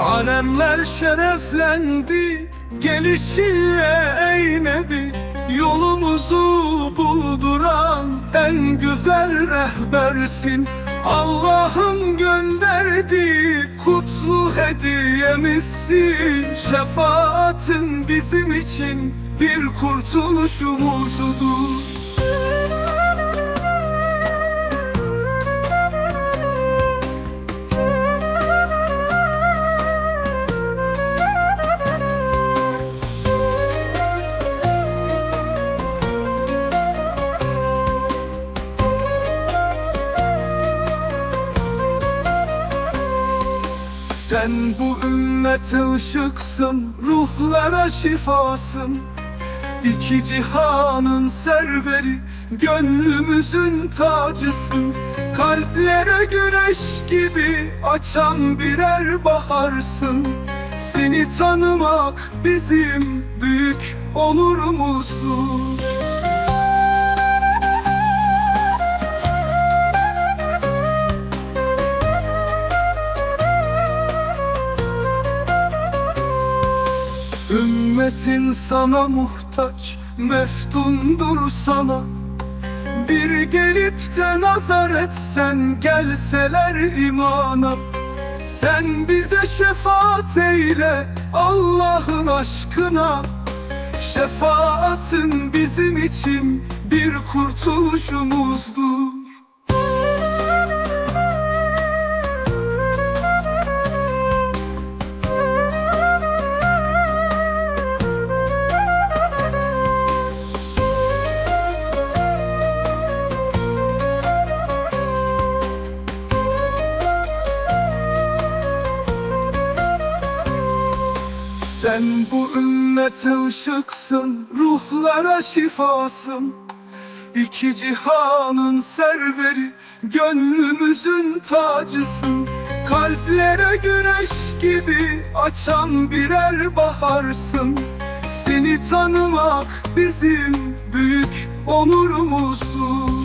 Alemler şereflendi Gelişiyle eynedi Yolumuzu bulduran En güzel rehbersin. Allah'ın gönderdiği kutlu hediyemizsin. Şefaatin bizim için bir kurtuluşumuzdur Sen bu ümmete ışıksın, ruhlara şifasın. İki cihanın serveri, gönlümüzün tacısın. Kalplere güneş gibi açan birer baharsın. Seni tanımak bizim büyük onurumuzdur Ümmetin sana muhtaç, meftundur sana. Bir gelip de nazar etsen, gelseler imana. Sen bize şefaat eyle Allah'ın aşkına. Şefaatin bizim için bir kurtuluşumuzdur Sen bu ümmete ışıksın, ruhlara şifasın. İki cihanın serveri, gönlümüzün tacısın. Kalplere güneş gibi açan birer baharsın. Seni tanımak bizim büyük onurumuzdur